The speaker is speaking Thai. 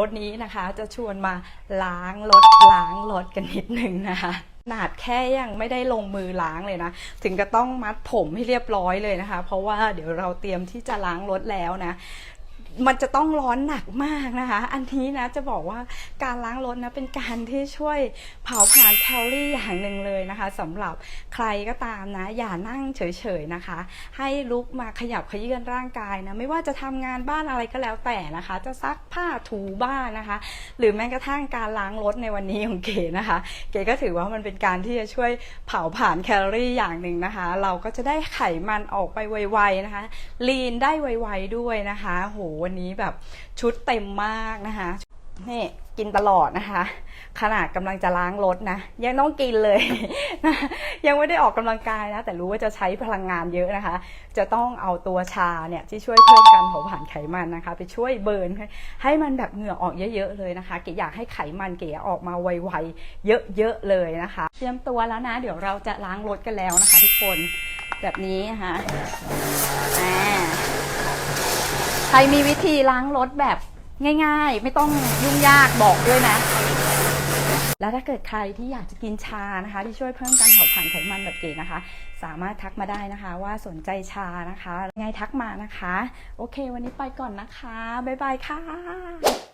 รถนี้นะคะจะชวนมาล้างรถล้างรถกันนิดนึงนะคะขนาดแค่ยังไม่ได้ลงมือล้างเลยนะ ถึงก็ต้องมัดผมให้เรียบร้อยเลยนะคะ เพราะว่าเดี๋ยวเราเตรียมที่จะล้างรถแล้วนะมันจะต้องร้อนหนักมากนะคะ อันนี้นะจะบอกว่าการล้างรถนะเป็นการที่ช่วยเผาผลาญแคลอรี่อย่างหนึ่งเลยนะคะสำหรับ ใครก็ตามนะ อย่านั่งเฉยๆนะคะ ให้ลุกมาขยับขยื่นร่างกายนะไม่ว่าจะทำงานบ้านอะไรก็แล้วแต่นะคะ จะซักผ้าถูบ้านนะคะ หรือแม้กระทั่งการล้างรถในวันนี้ของเก๋นะคะ เก๋ก็ถือว่ามันเป็นการที่จะช่วยเผาผลาญแคลอรี่อย่างหนึ่งนะคะ เราก็จะได้ไขมันออกไปไวๆนะคะลีนได้ไวๆด้วยนะคะโหวันนี้แบบชุดเต็มมากนะคะ นี่กินตลอดนะคะ ขนาดกำลังจะล้างรถนะ ยังต้องกินเลยนะยังไม่ได้ออกกำลังกายนะ แต่รู้ว่าจะใช้พลังงานเยอะนะคะ จะต้องเอาตัวชาเนี่ยที่ช่วยเพิ่มการเผาผลาญไขมันนะคะ ไปช่วยเบิร์นให้มันแบบเหงื่อออกเยอะๆเลยนะคะ เก๋อยากให้ไขมันเก๋ออกมาไวๆเยอะๆเลยนะคะ เตรียมตัวแล้วนะ เดี๋ยวเราจะล้างรถกันแล้วนะคะ ทุกคนแบบนี้นะคะอ่าใครมีวิธีล้างรถแบบ ง่ายๆ ไม่ต้องยุ่งยากบอกด้วยนะ แล้วถ้าเกิดใครที่อยากจะกินชานะคะ ที่ช่วยเพิ่มการเผาผลาญไขมันแบบเก๋นะคะ สามารถทักมาได้นะคะว่าสนใจชานะคะ ไงทักมานะคะ โอเค วันนี้ไปก่อนนะคะ บ๊ายบายค่ะ